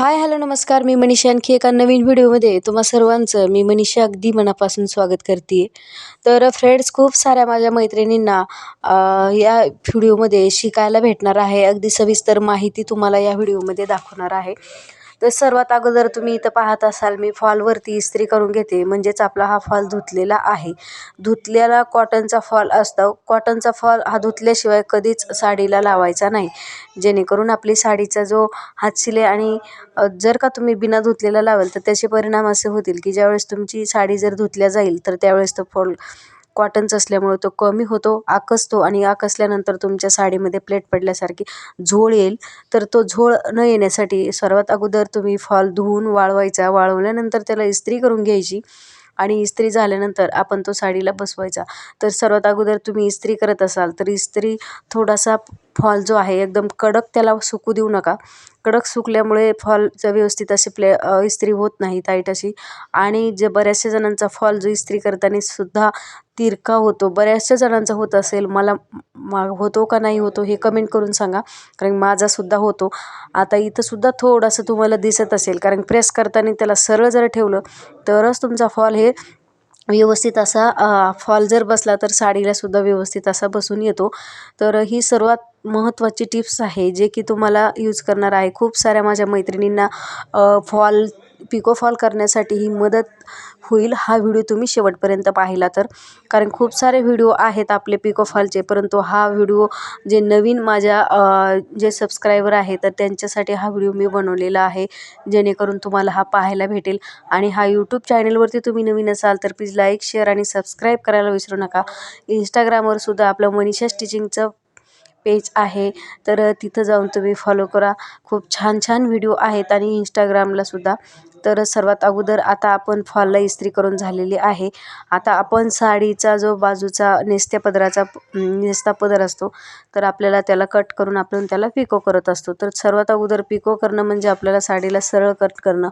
Hi hello नमस्कार. मी मनीषा. आणखी एका नवीन व्हिडिओमध्ये तुम्हा सर्वांचं मी मनीषा अगदी मनापासून स्वागत करते. तर फ्रेंड्स खूप साऱ्या माझ्या मैत्रिणींना या व्हिडिओमध्ये शिकायला भेटणार आहे. अगदी सविस्तर माहिती तुम्हाला या व्हिडिओमध्ये दाखवणार आहे. तर सर्वात अगोदर तुम्ही इथं पाहत असाल मी फॉलवरती इस्त्री करून घेते. म्हणजेच आपला हा फॉल धुतलेला आहे. धुतलेला कॉटनचा फॉल असतो. कॉटनचा फॉल हा धुतल्याशिवाय कधीच साडीला लावायचा नाही. जेणेकरून आपली साडीचा जो हातशिले आणि जर का तुम्ही बिना धुतलेला लावाल तर त्याचे परिणाम असे होतील की ज्यावेळेस तुमची साडी जर धुतल्या जाईल तर त्यावेळेस तो फॉल कॉटनचा असल्यामुळं तो कमी होतो आकसतो आणि आकसल्यानंतर तुमच्या साडीमध्ये प्लेट पडल्यासारखी झोळ येईल. तर तो झोळ न येण्यासाठी सर्वात अगोदर तुम्ही फॉल धुवून वाळवायचा. वाळवल्यानंतर त्याला इस्त्री करून घ्यायची आणि इस्त्री झाल्यानंतर आपण तो साडीला बसवायचा. तर सर्वात अगोदर तुम्ही इस्त्री करत असाल तर इस्त्री थोडासा फॉल जो आहे एकदम कडक त्याला सुकू देऊ नका. कडक सुकल्यामुळे फॉलचं व्यवस्थित असे प्ले इस्त्री होत नाही टाईट अशी. आणि जे बऱ्याचशा जणांचा फॉल जो इस्त्री करताना सुद्धा तिरका होतो. बऱ्याचशा जणांचा होत असेल मला मा होतो का नाही होतो हे कमेंट करून सांगा. कारण माझासुद्धा होतो. आता इथंसुद्धा थोडंसं तुम्हाला दिसत असेल. कारण प्रेस करताना त्याला सरळ जर ठेवलं तरच तुमचा फॉल हे व्यवस्थित असा फॉल जर बसला तर साडीलासुद्धा व्यवस्थित असा बसून येतो. तर ही सर्वात महत्त्वाची टिप्स आहे जे की तुम्हाला यूज करणार आहे. खूप साऱ्या माझ्या मैत्रिणींना फॉल पिको फॉल करण्यासाठी ही मदत होईल हा व्हिडिओ तुम्ही शेवटपर्यंत पाहिला तर. कारण खूप सारे व्हिडिओ आहेत आपले पिको फॉलचे परंतु हा व्हिडिओ जे नवीन माझ्या जे सबस्क्रायबर आहे तर त्यांच्यासाठी हा व्हिडिओ मी बनवलेला आहे. जेणेकरून तुम्हाला हा पाहायला भेटेल. आणि हा यूट्यूब चॅनलवरती तुम्ही नवीन असाल तर प्लीज लाईक शेअर आणि सबस्क्राईब करायला विसरू नका. इंस्टाग्रामवर सुद्धा आपलं मनीषा स्टिचिंगचं पेज आहे. तर तिथं जाऊन तुम्ही फॉलो करा. खूप छान छान व्हिडिओ आहेत. आणि इंस्टाग्रामलासुद्धा तर सर्वात अगोदर आता आपण फॉलला इस्त्री करून झालेली आहे. आता आपण साडीचा जो बाजूचा नेसत्या पदराचा नेसता पदर असतो तर आपल्याला त्याला कट करून आपण त्याला पिको करत असतो. तर सर्वात अगोदर पिको करणं म्हणजे आपल्याला साडीला सरळ कट करणं.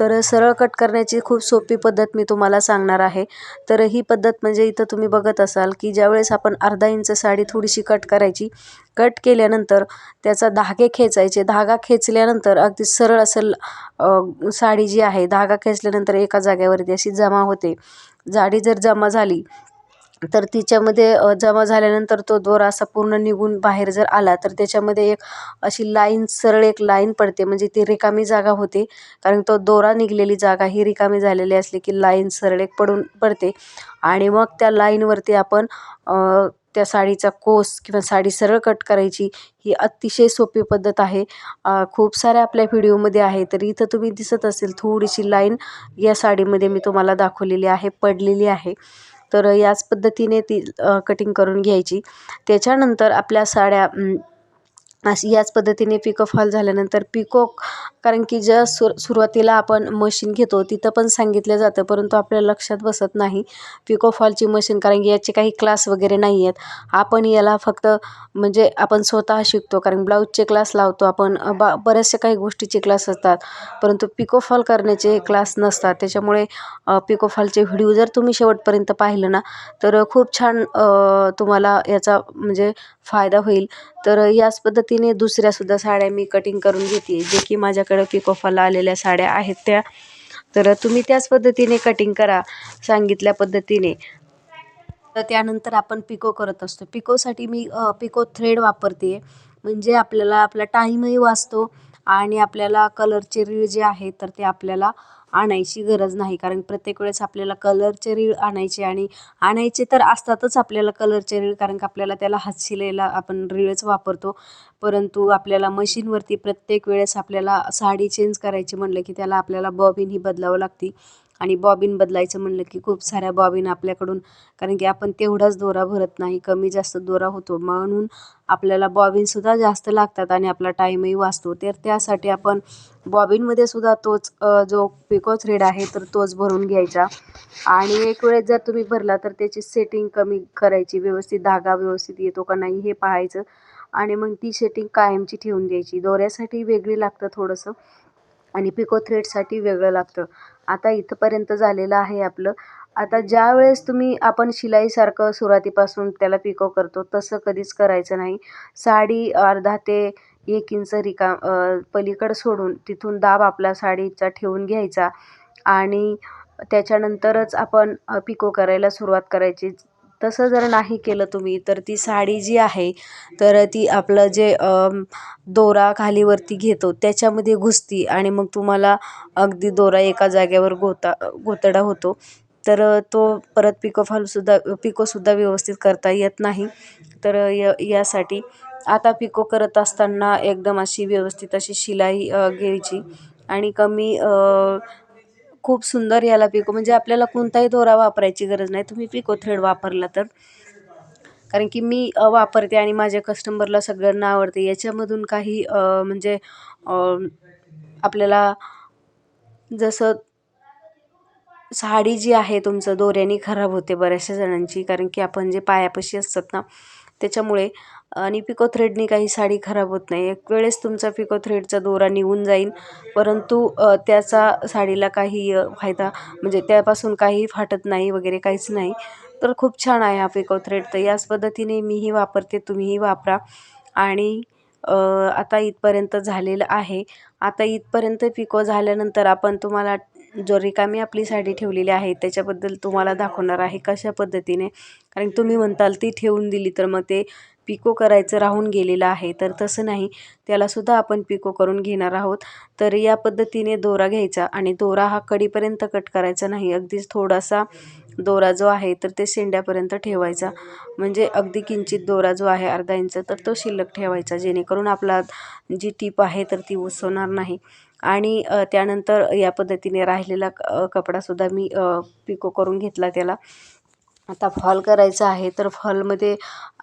तर सरळ कट करण्याची खूप सोपी पद्धत मी तुम्हाला सांगणार आहे. तर ही पद्धत म्हणजे इथं तुम्ही बघत असाल की ज्यावेळेस आपण अर्धा इंच साडी थोडीशी कट करायची कट केल्यानंतर त्याचा धागे खेचायचे. धागा खेचल्यानंतर अगदी सरळ असं साडी जी आहे धागा खेचल्यानंतर एका जागेवरती अशी जमा होते. जाडी जर जमा झाली तर तिच्यामध्ये जमा झाल्यानंतर तो दोरा असा पूर्ण निघून बाहेर जर आला तर त्याच्यामध्ये एक अशी लाईन सरळ एक लाईन पडते. म्हणजे ती रिकामी जागा होते कारण तो दोरा निघलेली जागा ही रिकामी झालेली असली की लाईन सरळ एक पडून पडते. आणि मग त्या लाईनवरती आपण त्या साडीचा कोस किंवा साडी सरळ कट करायची ही अतिशय सोपी पद्धत आहे. खूप साऱ्या आपल्या व्हिडिओमध्ये आहे तर इथं तुम्ही दिसत असेल थोडीशी लाईन या साडीमध्ये मी तुम्हाला दाखवलेली आहे पडलेली आहे. तर याच पद्धतीने ती कटिंग करून घ्यायची. त्याच्यानंतर आपल्या साड्या अशी याच पद्धतीने पिको फॉल झाल्यानंतर पिको कारण की ज्या सुर सुरुवातीला आपण मशीन घेतो तिथं पण सांगितलं जातं परंतु आपल्या लक्षात बसत नाही पिको फॉलची मशीन कारण की याचे काही क्लास वगैरे नाही आहेत आपण याला फक्त म्हणजे आपण स्वतः शिकतो कारण ब्लाऊजचे क्लास लावतो आपण बा बऱ्याचशा काही गोष्टीचे क्लास असतात. परंतु पिको फॉल करण्याचे क्लास नसतात. त्याच्यामुळे पिको फॉलचे व्हिडिओ जर तुम्ही शेवटपर्यंत पाहिलं ना तर खूप छान तुम्हाला याचा म्हणजे फायदा होईल. तर याच पद्धतीने दुसऱ्यासुद्धा साड्या मी कटिंग करून घेते. जे की माझ्याकडं पिकोफॉलला आलेल्या साड्या आहेत त्या. तर तुम्ही त्याच पद्धतीने कटिंग करा सांगितल्या पद्धतीने. तर त्यानंतर आपण पिको करत असतो. पिकोसाठी मी पिको थ्रेड वापरते. म्हणजे आपल्याला आपला टाईमही वाचतो आणि आपल्याला कलरचे रीळ जे आहे तर ते आपल्याला आणायची गरज नाही. कारण प्रत्येक वेळेस आपल्याला कलरचे रीळ आणायचे आणि आणायचे तर असतातच आपल्याला कलरचे रीळ कारण का आपल्याला त्याला हातशिलेला आपण रीळच वापरतो. परंतु आपल्याला मशीनवरती प्रत्येक वेळेस आपल्याला साडी चेंज करायची म्हणलं की त्याला आपल्याला बॉबिन ही बदलावं लागते. आणि बॉबिन बदलायचं म्हणलं की खूप साऱ्या बॉबिन आपल्याकडून कारण की आपण तेवढाच दोरा भरत नाही कमी जास्त दोरा होतो. म्हणून आपल्याला बॉबिनसुद्धा जास्त लागतात आणि आपला टाईमही वाचतो. तर त्यासाठी आपण बॉबिनमध्ये सुद्धा तोच जो पिको थ्रेड आहे तर तोच भरून घ्यायचा. आणि एक वेळेस जर तुम्ही भरला तर त्याची सेटिंग कमी करायची. व्यवस्थित धागा व्यवस्थित येतो का नाही हे पाहायचं. आणि मग ती सेटिंग कायमची ठेवून द्यायची. दोऱ्यासाठी वेगळी लागतं थोडंसं आणि पिको थ्रेडसाठी वेगळं लागतं. आता इथंपर्यंत झालेलं आहे आपलं. आता ज्या वेळेस तुम्ही आपण शिलाईसारखं सुरुवातीपासून त्याला पिको करतो तसं कधीच करायचं नाही. साडी अर्धा ते एक इंच रिका पलीकडं सोडून तिथून दाब आपला साडीचा ठेवून घ्यायचा. आणि त्याच्यानंतरच आपण पिको करायला सुरुवात करायची. तसं जर नाही केलं तुम्ही तर ती साडी जी आहे तर ती आपलं जे दोरा खालीवरती घेतो त्याच्यामध्ये घुसती आणि मग तुम्हाला अगदी दोरा एका जाग्यावर गोता गोतडा होतो. तर तो परत पिको फॉलसुद्धा पिकोसुद्धा व्यवस्थित करता येत नाही. तर य यासाठी आता पिको करत असताना एकदम अशी व्यवस्थित अशी शिलाई घ्यायची. आणि कमी खूप सुंदर याला पिको. म्हणजे आपल्याला कोणताही दोरा वापरायची गरज नाही. तुम्ही पिको थ्रेड वापरला तर. कारण की मी वापरते आणि माझ्या कस्टमरला सगळ्यांना आवडते. याच्यामधून काही म्हणजे आपल्याला जसं साडी जी आहे तुमचं दोऱ्याने खराब होते बऱ्याचशा जणांची. कारण की आपण जे पायापाशी असतात ना त्याच्यामुळे आणि पिको थ्रेडनी काही साडी खराब होत नाही. एक वेळेस तुमचा पिको थ्रेडचा दोरा निघून जाईल परंतु त्याचा साडीला काही फायदा म्हणजे त्यापासून काही फाटत नाही वगैरे काहीच नाही. तर खूप छान आहे हा पिको थ्रेड तर याच पद्धतीने मीही वापरते तुम्हीही वापरा. आणि आता इथपर्यंत झालेलं आहे. आता इथपर्यंत पिको झाल्यानंतर आपण तुम्हाला जो रिकामी आपली साडी ठेवलेली आहे त्याच्याबद्दल तुम्हाला दाखवणार आहे कशा पद्धतीने. कारण तुम्ही म्हणताल ती ठेवून दिली तर मग ते पिको करायचं राहून गेलेलं आहे. तर तसं नाही त्यालासुद्धा आपण पिको करून घेणार आहोत. तर या पद्धतीने दोरा घ्यायचा आणि दोरा हा कडीपर्यंत कट करायचा नाही. अगदीच थोडासा दोरा जो आहे तर ते शेंड्यापर्यंत ठेवायचा. म्हणजे अगदी किंचित दोरा जो आहे अर्धा इंच तर तो शिल्लक ठेवायचा. जेणेकरून आपला जी टीप आहे तर ती उसवणार नाही. आणि त्यानंतर या पद्धतीने राहिलेला कपडासुद्धा मी पिको करून घेतला त्याला. आता फॉल करायचा आहे तर फॉलमध्ये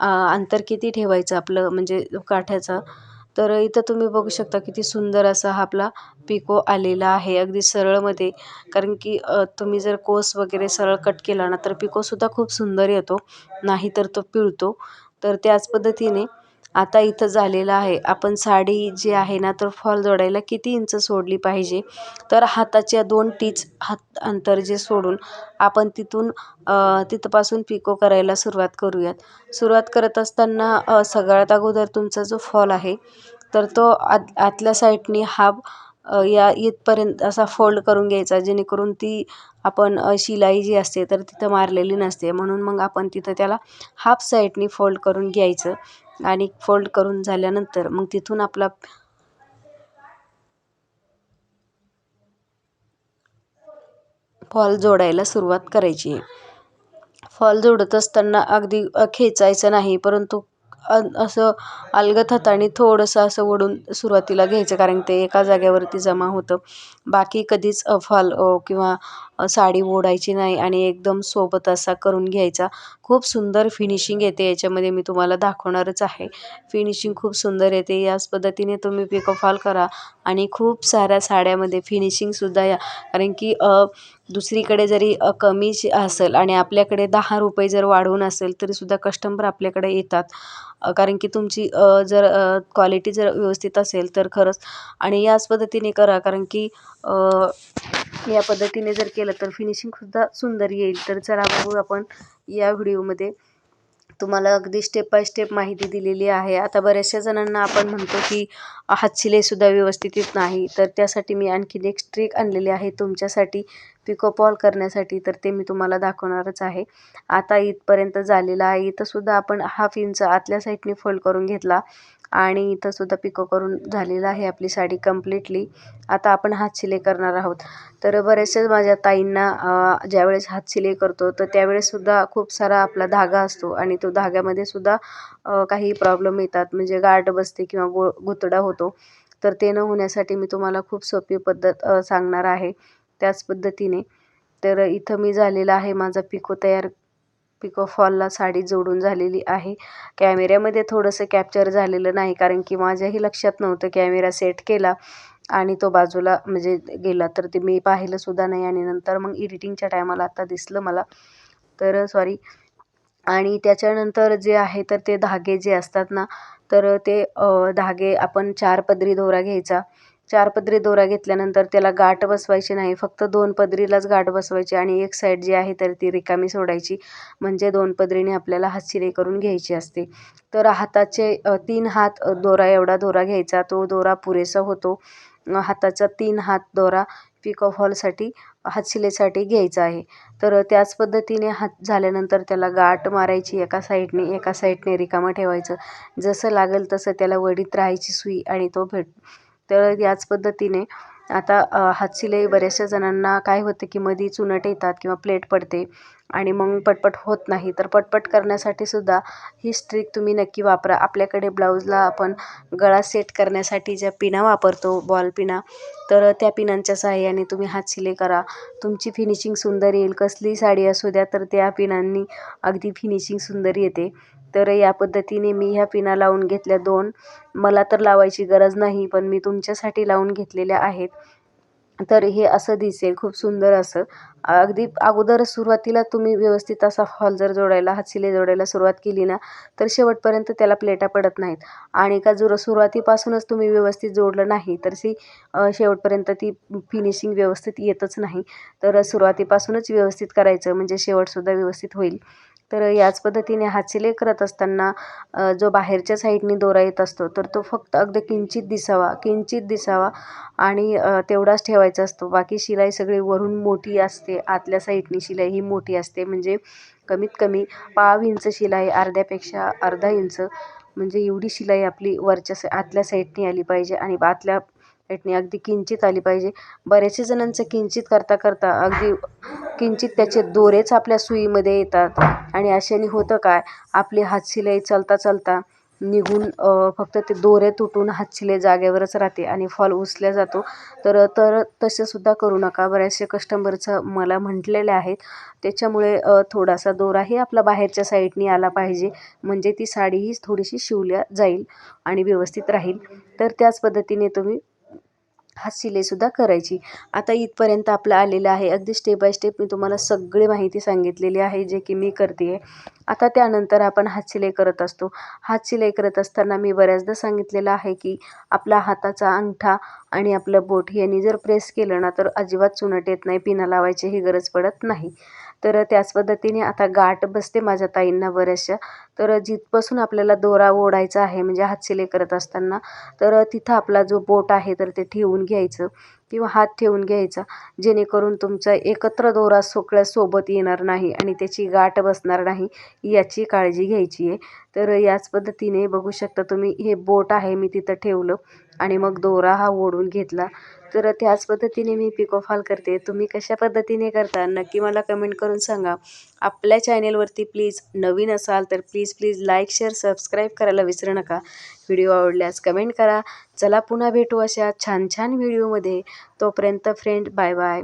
अंतर किती ठेवायचं आपलं म्हणजे काठ्याचं तर इथं तुम्ही बघू शकता किती सुंदर असा हा आपला पिको आलेला आहे अगदी सरळमध्ये. कारण की तुम्ही जर कोस वगैरे सरळ कट केला ना तर पिकोसुद्धा खूप सुंदर येतो. नाही तर तो पिळतो. तर त्याच पद्धतीने आता इथं झालेलं आहे. आपण साडी जी आहे ना तर फॉल जोडायला किती इंच सोडली पाहिजे? तर हाताच्या दोन टीच हात अंतर जे सोडून आपण तिथून तिथपासून पिको करायला सुरुवात करूयात. सुरुवात करत असताना सगळ्यात अगोदर तुमचा जो फॉल आहे तर तो आत आतल्या साईडनी हाफ या इथपर्यंत असा फोल्ड करून घ्यायचा जेणेकरून ती आपण शिलाई जी असते तर तिथं मारलेली नसते. म्हणून मग आपण तिथं त्याला हाफ साईडनी फोल्ड करून घ्यायचं. आणि फोल्ड करून झाल्यानंतर मग तिथून आपला फॉल जोडायला सुरुवात करायची. फॉल जोडत असताना अगदी खेचायचं नाही परंतु असं अलगत हाताने थोडंसं असं ओढून सुरुवातीला घ्यायचं कारण ते एका जाग्यावरती जमा होतं. बाकी कधीच फॉल किंवा साडी ओढायची नाही आणि एकदम सोबत असा करून घ्यायचा. खूप सुंदर फिनिशिंग येते याच्यामध्ये मी तुम्हाला दाखवणारच आहे. फिनिशिंग खूप सुंदर येते. याच पद्धतीने तुम्ही पिको फॉल करा आणि खूप साऱ्या साड्यामध्ये फिनिशिंगसुद्धा या. कारण की दुसरीकडे जरी कमी असेल आणि आपल्याकडे दहा रुपये जर वाढवून असेल तरीसुद्धा कस्टमर आपल्याकडे येतात. कारण की तुमची जर क्वालिटी जर व्यवस्थित असेल तर खरंच. आणि याच पद्धतीने करा. कारण की या पद्धतीने जर केलं तर फिनिशिंगसुद्धा सुंदर येईल. तर चला बघू आपण या व्हिडिओमध्ये तुम्हाला अगदी स्टेप बाय स्टेप माहिती दिलेली आहे. आता बऱ्याचशा जणांना आपण म्हणतो की हातशिलेसुद्धा व्यवस्थित येत नाही. तर त्यासाठी मी आणखीन एक स्ट्रीक आणलेली आहे तुमच्यासाठी पिकोपॉल करण्यासाठी. तर ते मी तुम्हाला दाखवणारच आहे. आता इथपर्यंत झालेलं आहे. इथंसुद्धा आपण हाफ इंच आतल्या साईडने फोल्ड करून घेतला. आणि इथंसुद्धा पिको करून झालेलं आहे आपली साडी कम्प्लिटली आता आपण हात शिलाई करणार आहोत. तर बरेचसे माझ्या ताईंना ज्यावेळेस हात शिलाई करतो तर त्यावेळेससुद्धा खूप सारा आपला धागा असतो आणि तो धाग्यामध्ये सुद्धा काही प्रॉब्लेम येतात. म्हणजे गाठ बसते किंवा गो गुतडा होतो. तर ते न होण्यासाठी मी तुम्हाला खूप सोपी पद्धत सांगणार आहे. त्याच पद्धतीने. तर इथं मी झालेला आहे माझा पिको तयार पिको फॉलला साडी जोडून झालेली आहे. कॅमेऱ्यामध्ये थोडंसं कॅप्चर झालेलं नाही कारण की माझ्याही लक्षात नव्हतं कॅमेरा सेट केला आणि तो बाजूला म्हणजे गेला. तर ते मी पाहिलंसुद्धा नाही आणि नंतर मग एडिटिंगच्या टायमाला आता दिसलं मला. तर सॉरी आणि त्याच्यानंतर जे आहे तर ते धागे जे असतात ना तर ते धागे आपण चार पदरी दोरा घ्यायचा. चार पदरी दोरा घेतल्यानंतर त्याला गाठ बसवायची नाही. फक्त दोन पदरीलाच गाठ बसवायची आणि एक साईड जी आहे तर ती रिकामी सोडायची. म्हणजे दोन पदरीने आपल्याला हातशिलाई करून घ्यायची असते. तर हाताचे तीन हात दोरा एवढा दोरा घ्यायचा. तो दोरा पुरेसा होतो. हाताचा तीन हात दोरा पिक ऑफ हॉलसाठी हातशिलेसाठी घ्यायचा आहे. तर त्याच पद्धतीने हात झाल्यानंतर त्याला गाठ मारायची. एका साईडने एका साईडने रिकामं ठेवायचं. जसं लागेल तसं त्याला वडीत राहायची सुई आणि तो भेट तर याच पद्धतीने. आता हातशिलाई बऱ्याचशा जणांना काय होतं की मधी चुनट येतात किंवा प्लेट पडते आणि मग पटपट होत नाही. तर पटपट करण्यासाठी सुद्धा ही स्ट्रिक तुम्ही नक्की वापरा. आपल्याकडे ब्लाऊजला आपण गळा सेट करण्यासाठी ज्या पिना वापरतो बॉल पिना तर त्या पिनांच्या सहाय्याने तुम्ही हातशिलाई करा. तुमची फिनिशिंग सुंदर येईल. कसली साडी असू द्या तर त्या पिनांनी अगदी फिनिशिंग सुंदर येते. तर या पद्धतीने मी ह्या पिना लावून घेतल्या दोन. मला तर लावायची गरज नाही पण मी तुमच्यासाठी लावून घेतलेल्या आहेत. तर हे असं दिसेल खूप सुंदर असं. अगदी अगोदर सुरुवातीला तुम्ही व्यवस्थित असा हॉल जर जोडायला हातशिले जोडायला सुरुवात केली ना तर शेवटपर्यंत त्याला प्लेटा पडत नाहीत. आणि का जर सुरुवातीपासूनच तुम्ही व्यवस्थित जोडलं नाही तर ती शेवटपर्यंत ती फिनिशिंग व्यवस्थित येतच नाही. तर सुरुवातीपासूनच व्यवस्थित करायचं म्हणजे शेवटसुद्धा व्यवस्थित होईल. तर याच पद्धतीने हातशिलाई करत असताना जो बाहेरच्या साईडने दोरा येत असतो तर तो फक्त अगदी किंचित दिसावा किंचित दिसावा आणि तेवढाच ठेवायचा असतो. बाकी शिलाई सगळी वरून मोठी असते आतल्या साईडनी शिलाई ही मोठी असते. म्हणजे कमीत कमी पाव इंच शिलाई अर्ध्यापेक्षा अर्धा इंच म्हणजे एवढी शिलाई आपली वरच्या आतल्या साईडनी आली पाहिजे आणि आतल्या साईडनी अगदी किंचित आली पाहिजे. बऱ्याचशा जणांचं किंचित करता करता अगदी किंचित त्याचे दोरेच आपल्या सुईमध्ये येतात. आणि अशाने होतं काय? आपली हातशिलाई चालता चालता निघून फक्त ते दोरे तुटून हातशिलाई जागेवरच राहते आणि फॉल उचल्या जातो. तर तर तसेसुद्धा करू नका. बऱ्याचशा कस्टमरचं मला म्हटलेले आहेत. त्याच्यामुळे थोडासा दोराही आपला बाहेरच्या साईडनी आला पाहिजे. म्हणजे ती साडीही थोडीशी शिवल्या जाईल आणि व्यवस्थित राहील. तर त्याच पद्धतीने तुम्ही हातशिलाईसुद्धा करायची. आता इथपर्यंत आपलं आलेलं आहे. अगदी स्टेप बाय स्टेप मी तुम्हाला सगळी माहिती सांगितलेली आहे जे की मी करते आहे आता त्यानंतर आपण हातशिलाई करत असतो. हातशिलाई करत असताना मी बऱ्याचदा सांगितलेलं आहे की आपला हाताचा अंगठा आणि आपलं बोट यांनी जर प्रेस केलं ना तर अजिबात चुनट येत नाही पिना लावायची ही गरज पडत नाही. तर त्याच पद्धतीने आता गाठ बसते माझ्या ताईंना बऱ्याचशा तर जिथपासून आपल्याला दोरा ओढायचा आहे म्हणजे हातशिलाई करत असताना तर तिथं आपला जो बोट आहे तर ते ठेवून घ्यायचं किंवा हात ठेवून घ्यायचा. जेणेकरून तुमचा एकत्र दोरा सगळ्या सोबत येणार नाही आणि त्याची गाठ बसणार नाही याची काळजी घ्यायची आहे. तर याच पद्धतीने बघू शकता तुम्ही हे बोट आहे मी तिथं ठेवलं. आणि मग दोरा हा ओढून घेतला. तर त्याच पद्धतीने मी पिको फॉल करते. तुम्ही कशा पद्धतीने करता? नक्की मला कमेंट करून सांगा. आपल्या चॅनेलवरती प्लीज नवीन असाल तर please please like share subscribe करायला विसरू नका. व्हिडिओ आवडल्यास कमेंट करा. चला पुन्हा भेटू अशा छान छान व्हिडिओमध्ये तोपर्यंत फ्रेंड बाय बाय